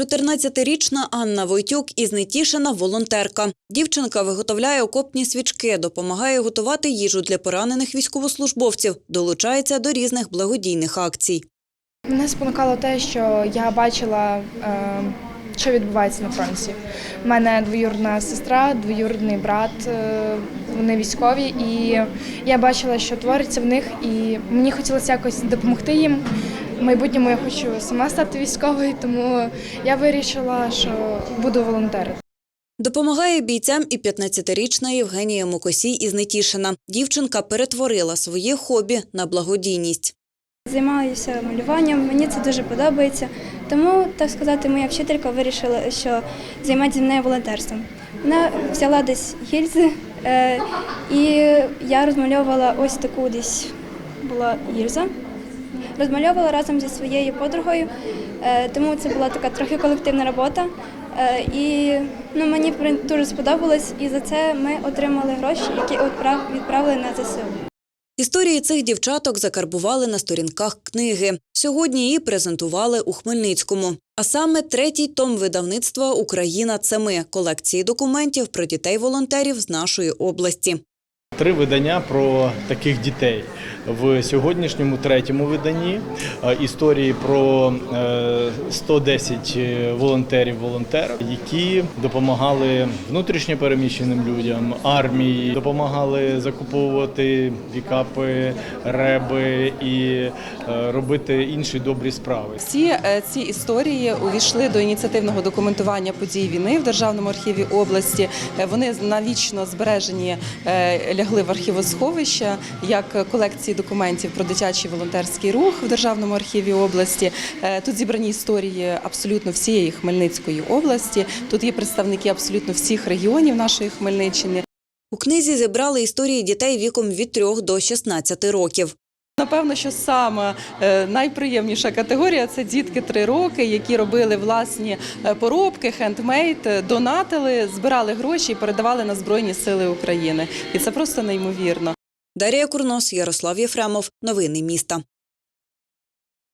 14-річна Анна Войтюк із Нетішина – волонтерка. Дівчинка виготовляє окопні свічки, допомагає готувати їжу для поранених військовослужбовців, долучається до різних благодійних акцій. Мене спонукало те, що я бачила, е, що відбувається на фронті. У мене двоюрідна сестра, двоюрідний брат, е, вони військові, і я бачила, що твориться в них, і мені хотілося якось допомогти їм. В майбутньому я хочу сама стати військовою, тому я вирішила, що буду волонтерити. Допомагає бійцям і 15-річна Євгенія Мокосій із Нетішина. Дівчинка перетворила своє хобі на благодійність. Займаюся малюванням, мені це дуже подобається. Тому, так сказати, моя вчителька вирішила, що займатися зі мною волонтерством. Вона взяла десь гільзи, е, і я розмальовувала ось таку десь була гільза. Розмальовувала разом зі своєю подругою, е, тому це була така трохи колективна робота. Е, і ну, мені дуже сподобалось, і за це ми отримали гроші, які відправили на ЗСУ. Історії цих дівчаток закарбували на сторінках книги. Сьогодні її презентували у Хмельницькому. А саме третій том видавництва Україна це ми колекції документів про дітей-волонтерів з нашої області. Три видання про таких дітей. В сьогоднішньому третьому виданні е, історії про е, 110 волонтерів волонтерів які допомагали внутрішньо переміщеним людям, армії, допомагали закуповувати пікапи, реби і е, робити інші добрі справи. Всі е, ці історії увійшли до ініціативного документування подій війни в Державному архіві області. Е, Вони навічно збережені, лягли в архівосховище як колекції документів про дитячий волонтерський рух в Державному архіві області. Е, Тут зібрані історії абсолютно всієї Хмельницької області. Тут є представники абсолютно всіх регіонів нашої Хмельниччини. У книзі зібрали історії дітей віком від 3 до 16 років. Напевно, що саме найприємніша категорія це дітки три роки, які робили власні е, поробки, хендмейд, е, донатили, збирали гроші і передавали на Збройні Сили України. І це просто неймовірно. Дарія Курнос, Ярослав Єфремов. Новини міста.